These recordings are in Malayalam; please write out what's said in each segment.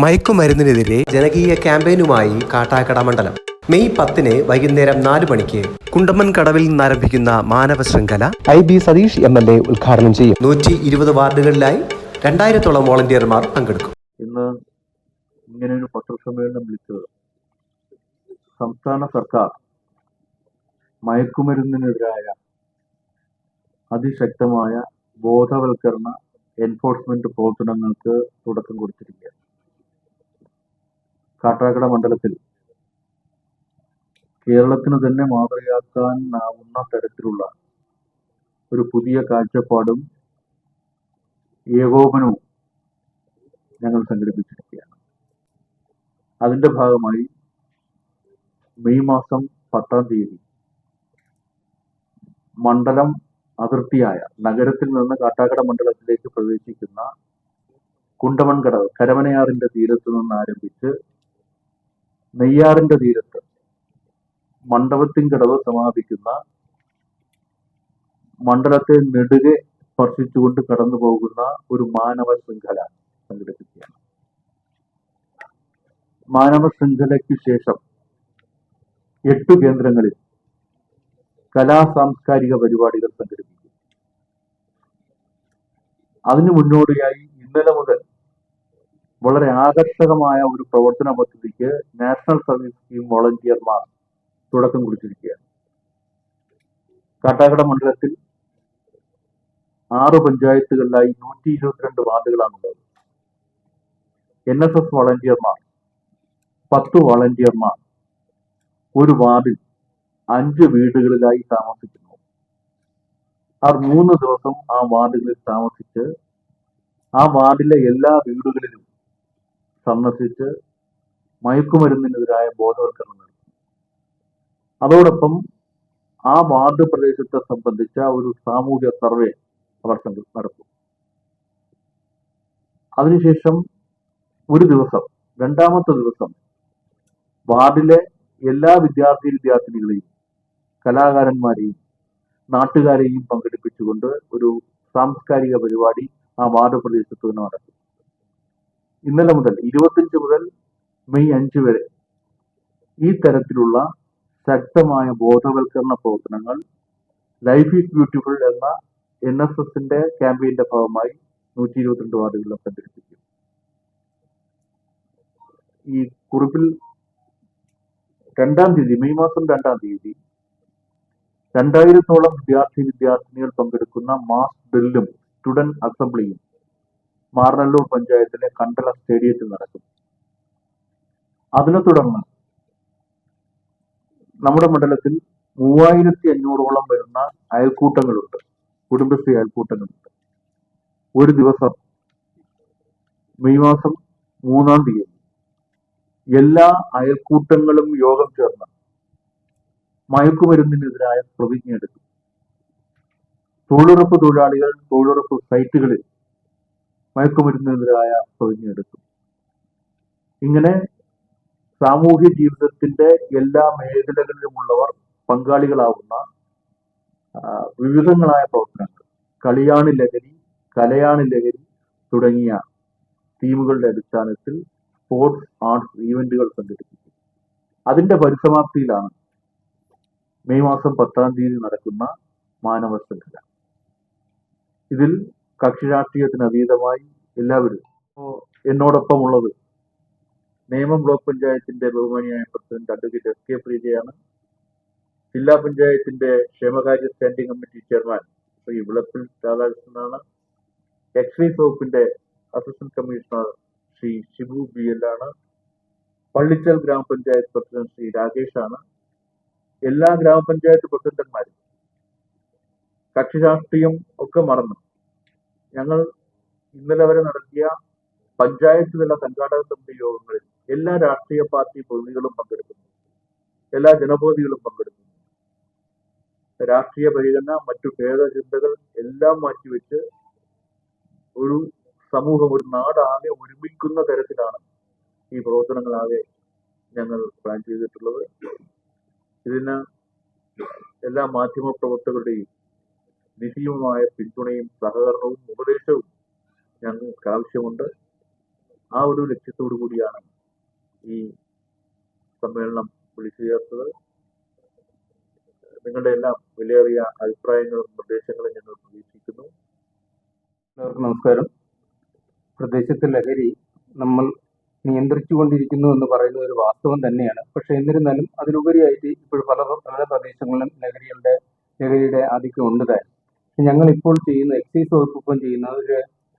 മയക്കുമരുന്നിനെതിരെ ജനകീയ ക്യാമ്പയിനുമായി കാട്ടാക്കട മണ്ഡലം. മെയ് പത്തിന് വൈകുന്നേരം നാല് മണിക്ക് കുണ്ടമ്മൻ കടവിൽ നിന്നാരംഭിക്കുന്ന മാനവ ശൃംഖല I B Satish M L A ഉദ്ഘാടനം ചെയ്യും. നൂറ്റി ഇരുപത് വാർഡുകളിലായി രണ്ടായിരത്തോളം വോളണ്ടിയർമാർ പങ്കെടുക്കും. ഇന്ന് ഇങ്ങനെ ഒരു പത്രസമ്മേളനം വിളിച്ചത്. സംസ്ഥാന സർക്കാർ മയക്കുമരുന്നിനെതിരായ അതിശക്തമായ ബോധവൽക്കരണ എൻഫോഴ്സ്മെന്റ് പ്രവർത്തനങ്ങൾക്ക് തുടക്കം കൊടുത്തിരിക്കുകയാണ്. കാട്ടാക്കട മണ്ഡലത്തിൽ. കേരളത്തിന് തന്നെ മാതൃകയാക്കാനാവുന്ന തരത്തിലുള്ള ഒരു പുതിയ കാഴ്ചപ്പാടും ഏകോപനവും ഞങ്ങൾ സംഘടിപ്പിച്ചിരിക്കുകയാണ്. അതിന്റെ ഭാഗമായി മെയ് മാസം പത്താം തീയതി മണ്ഡലം അതിർത്തിയായ നഗരത്തിൽ നിന്ന് കാട്ടാക്കട മണ്ഡലത്തിലേക്ക് പ്രവേശിക്കുന്ന കുണ്ടമൺകട കരമനയാറിന്റെ തീരത്ത് നിന്ന് ആരംഭിച്ച് നെയ്യാറിന്റെ തീരത്ത് മണ്ഡപത്തിൻകിടവ് സമാപിക്കുന്ന മണ്ഡലത്തെ നെടുകെ സ്പർശിച്ചുകൊണ്ട് കടന്നു പോകുന്ന ഒരു മാനവ ശൃംഖല സംഘടിപ്പിക്കുകയാണ്. മാനവ ശൃംഖലയ്ക്ക് ശേഷം എട്ട് കേന്ദ്രങ്ങളിൽ കലാ സാംസ്കാരിക പരിപാടികൾ സംഘടിപ്പിക്കും. അതിനു മുന്നോടിയായി ഇന്നലെ മുതൽ വളരെ ആകർഷകമായ ഒരു പ്രവർത്തന പദ്ധതിക്ക് നാഷണൽ സർവീസ് സ്കീം വോളണ്ടിയർമാർ തുടക്കം കുറിച്ചിരിക്കുകയാണ്. കാട്ടാക്കട മണ്ഡലത്തിൽ ആറ് പഞ്ചായത്തുകളിലായി നൂറ്റി ഇരുപത്തിരണ്ട് വാർഡുകളാണുള്ളത്. എൻ എസ് എസ് വളണ്ടിയർമാർ പത്ത് വളണ്ടിയർമാർ ഒരു വാർഡിൽ അഞ്ച് വീടുകളിലായി താമസിക്കുന്നു. ആ മൂന്ന് ദിവസം ആ വാർഡുകളിൽ താമസിച്ച് ആ വാർഡിലെ എല്ലാ വീടുകളിലും സന്ദർശിച്ച് മയക്കുമരുന്നിനെതിരായ ബോധവൽക്കരണം നടത്തി അതോടൊപ്പം ആ വാർഡ് പ്രദേശത്തെ സംബന്ധിച്ച ഒരു സാമൂഹ്യ സർവേ അവർ നടത്തും. അതിനുശേഷം ഒരു ദിവസം രണ്ടാമത്തെ ദിവസം വാർഡിലെ എല്ലാ വിദ്യാർത്ഥി വിദ്യാർത്ഥിനികളെയും കലാകാരന്മാരെയും നാട്ടുകാരെയും പങ്കെടുപ്പിച്ചുകൊണ്ട് ഒരു സാംസ്കാരിക പരിപാടി ആ വാർഡ് പ്രദേശത്ത് തന്നെ നടക്കും. ഇന്നലെ മുതൽ ഇരുപത്തിയഞ്ച് മുതൽ മെയ് അഞ്ച് വരെ ഈ തരത്തിലുള്ള ശക്തമായ ബോധവൽക്കരണ പ്രവർത്തനങ്ങൾ ലൈഫ് ഈസ് ബ്യൂട്ടിഫുൾ എന്ന എൻ എസ് എസിന്റെ ക്യാമ്പയിന്റെ ഭാഗമായി നൂറ്റി ഇരുപത്തിരണ്ട് വാർഡുകളിൽ സംഘടിപ്പിക്കും ഈ കുറിപ്പിൽ രണ്ടാം തീയതി മെയ് മാസം രണ്ടാം തീയതി രണ്ടായിരത്തോളം വിദ്യാർത്ഥി വിദ്യാർത്ഥിനികൾ പങ്കെടുക്കുന്ന മാസ് ഡ്രില്ലും സ്റ്റുഡന്റ് അസംബ്ലിയും മാറനല്ലൂർ പഞ്ചായത്തിലെ കണ്ടല സ്റ്റേഡിയത്തിൽ നടക്കും. അതിനെ തുടർന്ന് നമ്മുടെ മണ്ഡലത്തിൽ മൂവായിരത്തി അഞ്ഞൂറോളം വരുന്ന അയൽക്കൂട്ടങ്ങളുണ്ട്. കുടുംബശ്രീ അയൽക്കൂട്ടങ്ങളുണ്ട്. ഒരു ദിവസം മെയ് മാസം മൂന്നാം തീയതി എല്ലാ അയൽക്കൂട്ടങ്ങളും യോഗം ചേർന്ന് മയക്കുമരുന്നിനെതിരായ പ്രതിജ്ഞ എടുക്കും തൊഴിലുറപ്പ് തൊഴിലാളികൾ തൊഴിലുറപ്പ് സൈറ്റുകളിൽ മയക്കുമരുന്നിനെതിരായ പ്രതിജ്ഞ എടുക്കും ഇങ്ങനെ സാമൂഹ്യ ജീവിതത്തിന്റെ എല്ലാ മേഖലകളിലുമുള്ളവർ പങ്കാളികളാവുന്ന വിവിധങ്ങളായ പ്രവർത്തനങ്ങൾ കളിയാണ് ലഹരി കലയാണ് ലഹരി തുടങ്ങിയ തീമുകളുടെ അടിസ്ഥാനത്തിൽ സ്പോർട്സ് ആർട്സ് ഈവന്റുകൾ സംഘടിപ്പിക്കും അതിന്റെ പരിസമാപ്തിയിലാണ് മെയ് മാസം പത്താം തീയതി നടക്കുന്ന മാനവ ശൃംഖല. ഇതിൽ കക്ഷി രാഷ്ട്രീയത്തിന് അതീതമായി എല്ലാവരും എന്നോടൊപ്പം ഉള്ളത് നേമം ബ്ലോക്ക് പഞ്ചായത്തിന്റെ ബഹുമാനിയായ പ്രസിഡന്റ് അഡ്വക്കേറ്റ് എസ് കെ പ്രീജയാണ് ജില്ലാ പഞ്ചായത്തിന്റെ ക്ഷേമകാര്യ standing committee chairman Shri Vilappil രാധാകൃഷ്ണനാണ്. Excise വകുപ്പിന്റെ assistant commissioner Shri Shibu B L ആണ്. പള്ളിച്ചൽ ഗ്രാമപഞ്ചായത്ത് പ്രസിഡന്റ് ശ്രീ രാകേഷ് ആണ്. എല്ലാ ഗ്രാമപഞ്ചായത്ത് പ്രസിഡന്റുമാരും കക്ഷി രാഷ്ട്രീയം ഒക്കെ മറന്നു. ഞങ്ങൾ ഇന്നലെ വരെ നടത്തിയ പഞ്ചായത്ത് തല സംഘാടക സമിതി യോഗങ്ങളിൽ എല്ലാ രാഷ്ട്രീയ പാർട്ടി പ്രതിനിധികളും പങ്കെടുക്കുന്നു. എല്ലാ ജനബോധികളും പങ്കെടുക്കുന്നു. രാഷ്ട്രീയ പരിഗണന മറ്റു ഭേദചിന്തകൾ എല്ലാം മാറ്റിവെച്ച് ഒരു സമൂഹം ഒരു നാടാകെ ഒരുമിക്കുന്ന തരത്തിലാണ് ഈ പ്രവർത്തനങ്ങളാകെ ഞങ്ങൾ പ്ലാൻ ചെയ്തിട്ടുള്ളത്. ഇതിന് എല്ലാ മാധ്യമ പ്രവർത്തകരുടെയും നിധിയുമായ പിന്തുണയും സഹകരണവും ഉപദേശവും ഞങ്ങൾക്ക് ആവശ്യമുണ്ട് ആ ഒരു ലക്ഷ്യത്തോടു കൂടിയാണ് ഈ സമ്മേളനം വിളിച്ചു ചേർത്തത് നിങ്ങളുടെ എല്ലാം വിലയേറിയ അഭിപ്രായങ്ങളും നിർദ്ദേശങ്ങളും ഞങ്ങൾ പ്രതീക്ഷിക്കുന്നു. എല്ലാവർക്കും നമസ്കാരം. പ്രദേശത്തെ ലഹരി നമ്മൾ നിയന്ത്രിച്ചുകൊണ്ടിരിക്കുന്നു എന്ന് പറയുന്നത് ഒരു വാസ്തവം തന്നെയാണ്. പക്ഷെ എന്നിരുന്നാലും അതിലുപരിയായിട്ട് ഇപ്പോൾ പല പല പ്രദേശങ്ങളിലും ലഹരികളുടെ ലഹരിയുടെ ആധിക്യം ഉണ്ട് താനും. ഞങ്ങൾ ഇപ്പോൾ ചെയ്യുന്ന എക്സൈസ് വകുപ്പ് ചെയ്യുന്ന ഒരു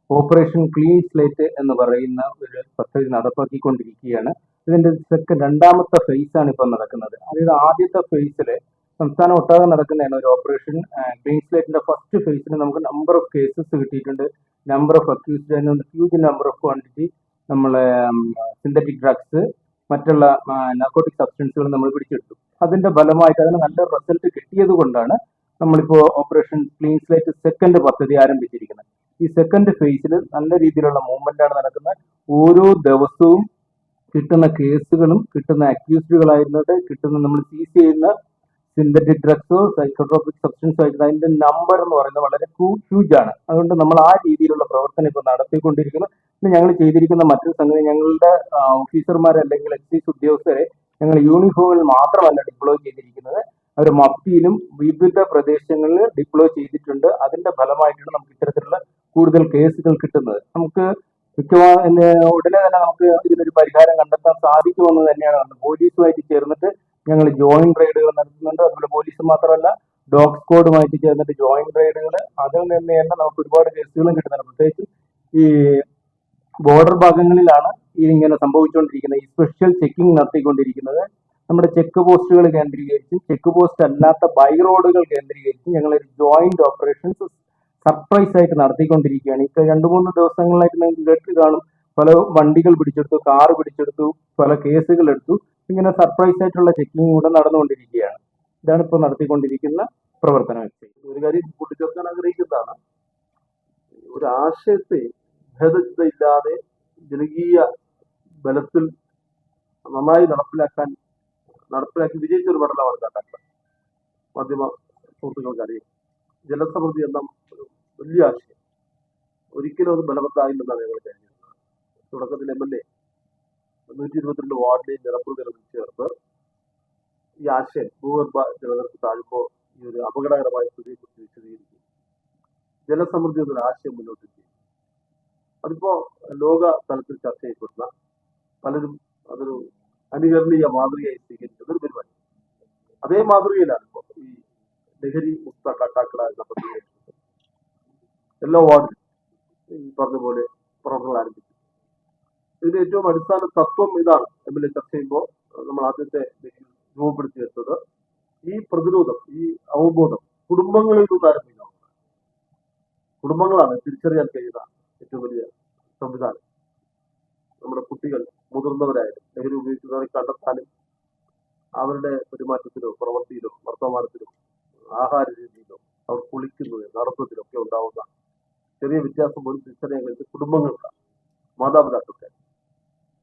ഓപ്പറേഷൻ ക്ലീൻ സ്ലേറ്റ് എന്ന് പറയുന്ന ഒരു പദ്ധതി നടപ്പാക്കിക്കൊണ്ടിരിക്കുകയാണ്. ഇതിന്റെ സെക്കൻഡ് രണ്ടാമത്തെ ഫേസ് ആണ് ഇപ്പോൾ നടക്കുന്നത്. അതായത് ആദ്യത്തെ ഫേസിൽ സംസ്ഥാനം ഒട്ടാകെ നടക്കുന്നതാണ് ഒരു ഓപ്പറേഷൻ ക്ലീൻ സ്ലേറ്റിന്റെ ഫസ്റ്റ് ഫേസിൽ നമുക്ക് നമ്പർ ഓഫ് കേസസ് കിട്ടിയിട്ടുണ്ട്. Number of accused and huge number of quantity നമ്മളെ സിന്തറ്റിക് ഡ്രഗ്സ് മറ്റുള്ള നാർക്കോട്ടിക് സബ്സ്റ്റൻസുകൾ നമ്മൾ പിടിച്ചെടുത്തു. അതിന്റെ ഫലമായിട്ട് അതിന് നല്ല റിസൾട്ട് കിട്ടിയത് കൊണ്ടാണ് നമ്മളിപ്പോ ഓപ്പറേഷൻ ക്ലീൻ സ്ലേറ്റ് സെക്കൻഡ് പദ്ധതി ആരംഭിച്ചിരിക്കുന്നത്. ഈ സെക്കൻഡ് ഫേസിൽ നല്ല രീതിയിലുള്ള മൂവ്മെന്റ് ആണ് നടക്കുന്നത്. ഓരോ ദിവസവും കിട്ടുന്ന കേസുകളും കിട്ടുന്ന അക്യൂസ്ഡുകളായിരുന്നത് കിട്ടുന്ന നമ്മൾ സീസ് ചെയ്യുന്ന സിന്തറ്റിക് ഡ്രഗ്സോ സൈക്കോട്രോപിക് സബ്സ്റ്റൻസോ ആയിട്ട് അതിന്റെ നമ്പർ എന്ന് പറയുന്നത് വളരെ ഹ്യൂജ് ആണ്. അതുകൊണ്ട് നമ്മൾ ആ രീതിയിലുള്ള പ്രവർത്തനം ഇപ്പോൾ നടത്തിക്കൊണ്ടിരിക്കുന്നു. പിന്നെ ഞങ്ങൾ ചെയ്തിരിക്കുന്ന മറ്റൊരു സംഗതി ഞങ്ങളുടെ ഓഫീസർമാർ അല്ലെങ്കിൽ എക്സൈസ് ഉദ്യോഗസ്ഥരെ ഞങ്ങൾ യൂണിഫോമിൽ മാത്രമല്ല ഡിപ്ലോയ് ചെയ്തിരിക്കുന്നത്. അവർ മപ്പിയിലും വിവിധ പ്രദേശങ്ങളിൽ ഡിപ്ലോയ് ചെയ്തിട്ടുണ്ട്. അതിന്റെ ഫലമായിട്ടാണ് നമുക്ക് ഇത്തരത്തിലുള്ള കൂടുതൽ കേസുകൾ കിട്ടുന്നത്. നമുക്ക് മിക്കവാറും ഉടനെ തന്നെ നമുക്ക് ഇതിനൊരു പരിഹാരം കണ്ടെത്താൻ സാധിക്കുമെന്ന് തന്നെയാണ് അന്ന് പോലീസുമായിട്ട് ചേർന്നിട്ട് ഞങ്ങൾ ജോയിന്റ് റെയ്ഡുകൾ നടത്തുന്നുണ്ട്. അതുപോലെ പോലീസ് മാത്രമല്ല ഡോഗ് സ്ക്വാഡുമായിട്ട് ചേർന്നിട്ട് ജോയിന്റ് റെയ്ഡുകൾ അതിൽ നിന്ന് തന്നെ നമുക്ക് ഒരുപാട് കേസുകളും കിട്ടുന്നുണ്ട്. പ്രത്യേകിച്ച് ഈ ബോർഡർ ഭാഗങ്ങളിലാണ് ഇതിങ്ങനെ സംഭവിച്ചുകൊണ്ടിരിക്കുന്നത്. ഈ സ്പെഷ്യൽ ചെക്കിംഗ് നടത്തിക്കൊണ്ടിരിക്കുന്നത്. നമ്മുടെ ചെക്ക് പോസ്റ്റുകൾ കേന്ദ്രീകരിച്ച് ചെക്ക് പോസ്റ്റ് അല്ലാത്ത ബൈ റോഡുകൾ കേന്ദ്രീകരിച്ച് ഞങ്ങൾ ഒരു ജോയിന്റ് ഓപ്പറേഷൻസ് സർപ്രൈസ് ആയിട്ട് നടത്തിക്കൊണ്ടിരിക്കുകയാണ്. ഇപ്പൊ രണ്ടു മൂന്ന് ദിവസങ്ങളിലായിട്ട് നിങ്ങൾക്ക് കേട്ട് കാണും. പല വണ്ടികൾ പിടിച്ചെടുത്തു കാർ പിടിച്ചെടുത്തു പല കേസുകൾ എടുത്തു. ഇങ്ങനെ സർപ്രൈസ് ആയിട്ടുള്ള ചെക്കിംഗ് കൂടെ നടന്നുകൊണ്ടിരിക്കുകയാണ്. ഇതാണ് ഇപ്പോൾ നടത്തിക്കൊണ്ടിരിക്കുന്ന പ്രവർത്തനം. ഒരു കാര്യം കൂട്ടിച്ചേർക്കാൻ ആഗ്രഹിക്കുന്നതാണ്. ഒരു ആശയത്തെ ഭേദഗതിയില്ലാതെ ജനകീയ ബലത്തിൽ നന്നായി നടപ്പിലാക്കാൻ നടപ്പിലാക്കി വിജയിച്ച ഒരു മണ്ഡലമാണ് കാട്ടാക്കട മാധ്യമ സുഹൃത്തുക്കൾക്ക് അറിയാം ജലസമൃദ്ധി എന്ന വലിയ ആശയം. ഒരിക്കലും അത് ബലവത്തായില്ലെന്നാണ് ഞങ്ങൾ കരുതുന്നത് തുടക്കത്തിൽ എം എൽ എ നൂറ്റി ഇരുപത്തിരണ്ട് വാർഡിലെയും നിറപ്പുതലും ചേർത്ത് ഈ ആശയം ഭൂഗർഭ ജലനിരപ്പ് താഴുമ്പോൾ ഈ ഒരു അപകടകരമായ സ്ഥിതിയെക്കുറിച്ച് വിശദീകരിക്കും ജലസമൃദ്ധി എന്നൊരു ആശയം മുന്നോട്ട് അതിപ്പോ ലോക തലത്തിൽ ചർച്ച ചെയ്യപ്പെടുന്ന പലരും അതൊരു അനുകരണീയ മാതൃകയായി സ്വീകരിക്കുന്ന ഒരു പരിപാടി. അതേ മാതൃകയിലാണ് ഇപ്പോൾ ഈ ലഹരി മുക്ത കാട്ടാക്കട എന്ന പദ്ധതി എല്ലാ വാർഡിലും ഈ പറഞ്ഞ പോലെ പ്രവർത്തനങ്ങൾ ആരംഭിച്ചു ഇതിന്റെ ഏറ്റവും അടിസ്ഥാന തത്വം ഇതാണ് എം എൽ എ ചർച്ച ചെയ്യുമ്പോൾ നമ്മൾ ആദ്യത്തെ രൂപപ്പെടുത്തിയെടുത്തത് ഈ പ്രതിരോധം ഈ അവബോധം കുടുംബങ്ങളിൽ നിന്ന് ആരംഭിക്കണം കുടുംബങ്ങളാണ് തിരിച്ചറിയാൻ കഴിയുന്ന ഏറ്റവും വലിയ സംവിധാനം. നമ്മുടെ കുട്ടികൾ മുതിർന്നവരായാലും ലഹരി ഉപയോഗിക്കുന്നവരെ കണ്ടെത്താനും അവരുടെ പെരുമാറ്റത്തിലോ പ്രവൃത്തിയിലോ വർത്തമാനത്തിലോ ആഹാര രീതിയിലോ അവർ കുളിക്കുന്നത് നടത്തത്തിലോ ഒക്കെ ഉണ്ടാവുന്ന ചെറിയ വ്യത്യാസം പോലും തിരിച്ചറിയാൻ കുടുംബങ്ങൾക്കാണ് മാതാപിതാക്കൾക്ക്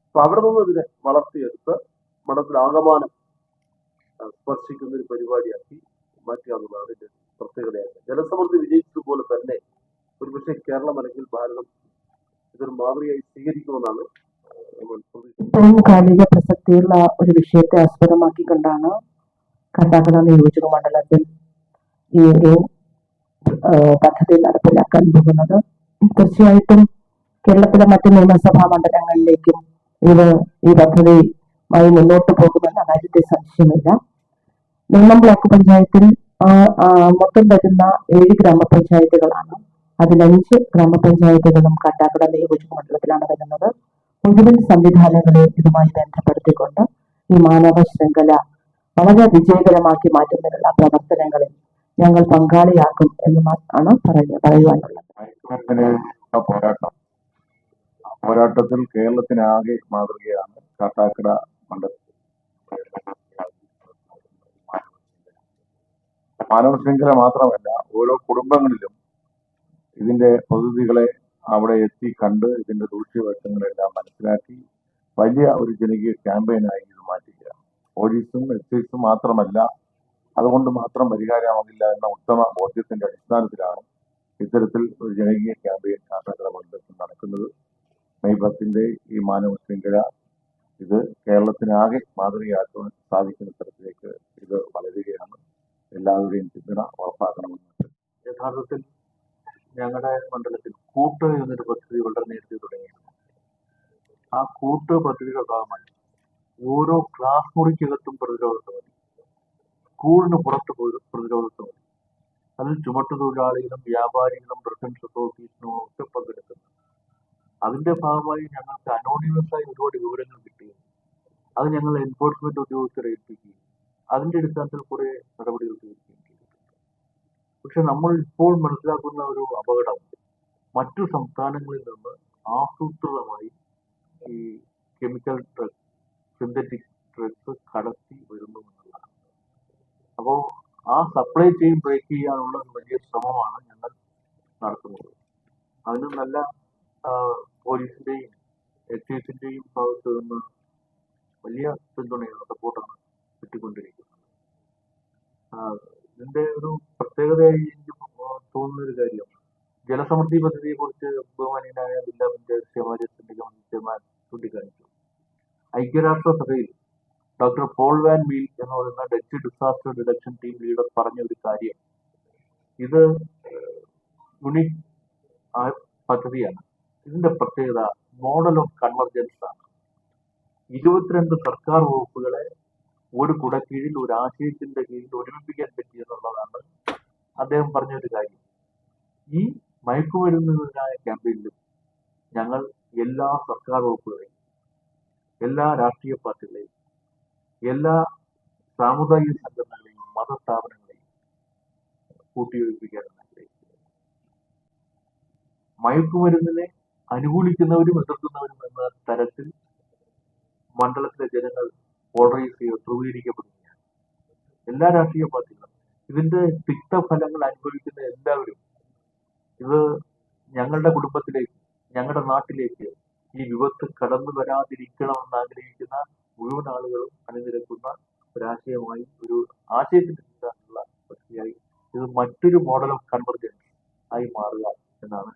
അപ്പൊ അവിടെ നിന്ന് ഇതിനെ വളർത്തിയെടുത്ത് മഠത്തിൽ ആകമാനം സ്പർശിക്കുന്ന ഒരു പരിപാടിയാക്കി മാറ്റുക എന്നുള്ളതാണ് ഇതിന്റെ പ്രത്യേകതയാണ് ജലസമൃദ്ധി വിജയിച്ചതുപോലെ തന്നെ ഒരുപക്ഷെ കേരളം അല്ലെങ്കിൽ ഭാരതം ഇതൊരു മാതൃകയായി സ്വീകരിക്കുമെന്നാണ് ഏറ്റവും കാലിക പ്രസക്തിയുള്ള ഒരു വിഷയത്തെ ആസ്പദമാക്കിക്കൊണ്ടാണ് കണ്ടാക്കുന്ന നിയോജക മണ്ഡലത്തിൽ ഈ ഒരു പദ്ധതി നടപ്പിലാക്കാൻ പോകുന്നത്. തീർച്ചയായിട്ടും കേരളത്തിലെ മറ്റ് നിയമസഭാ മണ്ഡലങ്ങളിലേക്കും ഇത് ഈ പദ്ധതിയുമായി മുന്നോട്ട് പോകുമെന്ന കാര്യത്തിൽ സംശയമില്ല. നേമം ബ്ലോക്ക് പഞ്ചായത്തിൽ മൊത്തം വരുന്ന ഏഴ് ഗ്രാമപഞ്ചായത്തുകളാണ്. അതിലഞ്ച് ഗ്രാമപഞ്ചായത്തുകളും കാട്ടാക്കട നിയോജക മണ്ഡലത്തിലാണ് വരുന്നത്. മുഴുവൻ സംവിധാനങ്ങളെയും ഇതുമായി ബന്ധപ്പെടുത്തിക്കൊണ്ട് ഈ മാനവ ശൃംഖല വളരെ വിജയകരമാക്കി മാറ്റുന്നതിനുള്ള പ്രവർത്തനങ്ങളിൽ ഞങ്ങൾ പങ്കാളിയാക്കും എന്ന് ആണ് പറയുന്നത് പറയുവാനുള്ളത്. പോരാട്ടം. പോരാട്ടത്തിൽ കേരളത്തിനാകെ മാതൃകയാണ് കാട്ടാക്കട മണ്ഡലം. മാനവ ശൃംഖല മാത്രമല്ല ഓരോ കുടുംബങ്ങളിലും ഇതിന്റെ പദ്ധതികളെ അവിടെ എത്തി കണ്ട് ഇതിന്റെ ദൂഷ്യവശങ്ങളെല്ലാം മനസ്സിലാക്കി വലിയ ഒരു ജനകീയ ക്യാമ്പയിനായി ഇത് മാറ്റുക പോലീസും എക്സൈസും മാത്രമല്ല അതുകൊണ്ട് മാത്രം പരിഹാരമാകില്ല എന്ന ഉത്തമ ബോധ്യത്തിന്റെ അടിസ്ഥാനത്തിലാണ് ഇത്തരത്തിൽ ഒരു ജനകീയ ക്യാമ്പയിൻ കാട്ടാക്കട മണ്ഡലത്തിൽ നടക്കുന്നത്. മെയ് പത്തിന്റെ ഈ മാനവ ശൃംഖല ഇത് കേരളത്തിനാകെ മാതൃകയാക്കുവാൻ സാധിക്കുന്ന തരത്തിലേക്ക് ഇത് വളരുകയാണ്. എല്ലാവരുടെയും പിന്തുണ ഉറപ്പാക്കണമെന്ന്. യഥാർത്ഥത്തിൽ ഞങ്ങളുടെ മണ്ഡലത്തിൽ കൂട്ട് എന്നൊരു പദ്ധതി വളരെ നേരത്തെ തുടങ്ങിയിരുന്നു. ആ കൂട്ട് പദ്ധതിയുടെ ഭാഗമായി ഓരോ ക്ലാസ് മുറിക്കകത്തും പ്രതിരോധത്തെ മതി സ്കൂളിന് പുറത്ത് പോയി പ്രതിരോധത്തെ മതി അതിൽ ചുമട്ടുതൊഴിലാളികളും വ്യാപാരികളും റെസിഡൻസ് അസോസിയേഷനും ഒക്കെ പങ്കെടുക്കുന്നു. അതിന്റെ ഭാഗമായി ഞങ്ങൾക്ക് അനോണിമസ് ആയി ഒരുപാട് വിവരങ്ങൾ കിട്ടുകയും അത് ഞങ്ങൾ എൻഫോഴ്സ്മെന്റ് ഉദ്യോഗസ്ഥരെ ഏൽപ്പിക്കുകയും അതിന്റെ അടിസ്ഥാനത്തിൽ കുറെ നടപടികൾ സ്വീകരിക്കുകയും ചെയ്തിട്ടുണ്ട്. പക്ഷെ നമ്മൾ ഇപ്പോൾ മനസ്സിലാക്കുന്ന ഒരു അപകടം മറ്റു സംസ്ഥാനങ്ങളിൽ നിന്ന് ആസൂത്രിതമായി ഈ കെമിക്കൽ ഡ്രഗ് സിന്തറ്റിക് ഡ്രഗ്സ് കടത്തി വരുന്നു എന്നുള്ളതാണ്. അപ്പോൾ ആ സപ്ലൈ ചെയിൻ ബ്രേക്ക് ചെയ്യാനുള്ള വലിയ ശ്രമമാണ് ഞങ്ങൾ നടത്തുന്നത്. അതിന് നല്ല പോലീസിന്റെയും എക്സൈസിന്റെയും ഭാഗത്ത് നിന്ന് വലിയ പിന്തുണയാണ് സപ്പോർട്ടാണ് കിട്ടിക്കൊണ്ടിരിക്കുന്നത്. ഇതിന്റെ ഒരു പ്രത്യേകതയായി എനിക്ക് തോന്നുന്ന ഒരു കാര്യം ജലസമൃദ്ധി പദ്ധതിയെ കുറിച്ച് ബഹുമാനീയനായ ജില്ലാ പഞ്ചായത്ത് ക്ഷേമാര്യത്തിന്റെ ചെയർമാൻ ചൂണ്ടിക്കാണിച്ചു. ഐക്യരാഷ്ട്ര സഭയിൽ ഡോക്ടർ പോൾ വാൻ മീൽ എന്ന് പറയുന്ന Dutch disaster reduction team leader പറഞ്ഞ ഒരു കാര്യം ഇത് യുണിക് പദ്ധതിയാണ്. ഇതിന്റെ പ്രത്യേകത മോഡൽ ഓഫ് കൺവർജൻസ് ആണ്. ഇരുപത്തിരണ്ട് സർക്കാർ വകുപ്പുകളെ ഒരു കുട കീഴിൽ ഒരു ആശയത്തിന്റെ കീഴിൽ ഒരുമിപ്പിക്കാൻ പറ്റി എന്നുള്ളതാണ് അദ്ദേഹം പറഞ്ഞ ഒരു കാര്യം. ഈ മയക്കുമരുന്നിനെതിരായ ക്യാമ്പയിനിലും ഞങ്ങൾ എല്ലാ സർക്കാർ വകുപ്പുകളെയും എല്ലാ രാഷ്ട്രീയ പാർട്ടികളെയും എല്ലാ സാമുദായിക സംഘടനകളെയും മതസ്ഥാപനങ്ങളെയും കൂട്ടിയോജിപ്പിക്കാനാണ് ആഗ്രഹിക്കുന്നത്. മയക്കുമരുന്നിനെ അനുകൂലിക്കുന്നവരും എതിർക്കുന്നവരും എന്ന തരത്തിൽ മണ്ഡലത്തിലെ ജനങ്ങൾ പോളറൈസ് ചെയ്ത് ധ്രുവീകരിക്കപ്പെടുകയാണ്. എല്ലാ രാഷ്ട്രീയ പാർട്ടികളും ഇതിന്റെ തിക്തഫലങ്ങൾ അനുഭവിക്കുന്ന എല്ലാവരും ഇത് ഞങ്ങളുടെ കുടുംബത്തിലേക്ക് ഞങ്ങളുടെ നാട്ടിലേക്ക് ഈ വിപത്ത് കടന്നു വരാതിരിക്കണമെന്ന് ആഗ്രഹിക്കുന്ന മുഴുവൻ ആളുകളും അണിനിരക്കുന്ന ഒരാശയമായി ഒരു ആശയത്തിന്റെ പദ്ധതിയായി ഇത് മറ്റൊരു മോഡൽ ഓഫ് കൺവർജൻസ് ആയി മാറുക എന്നാണ്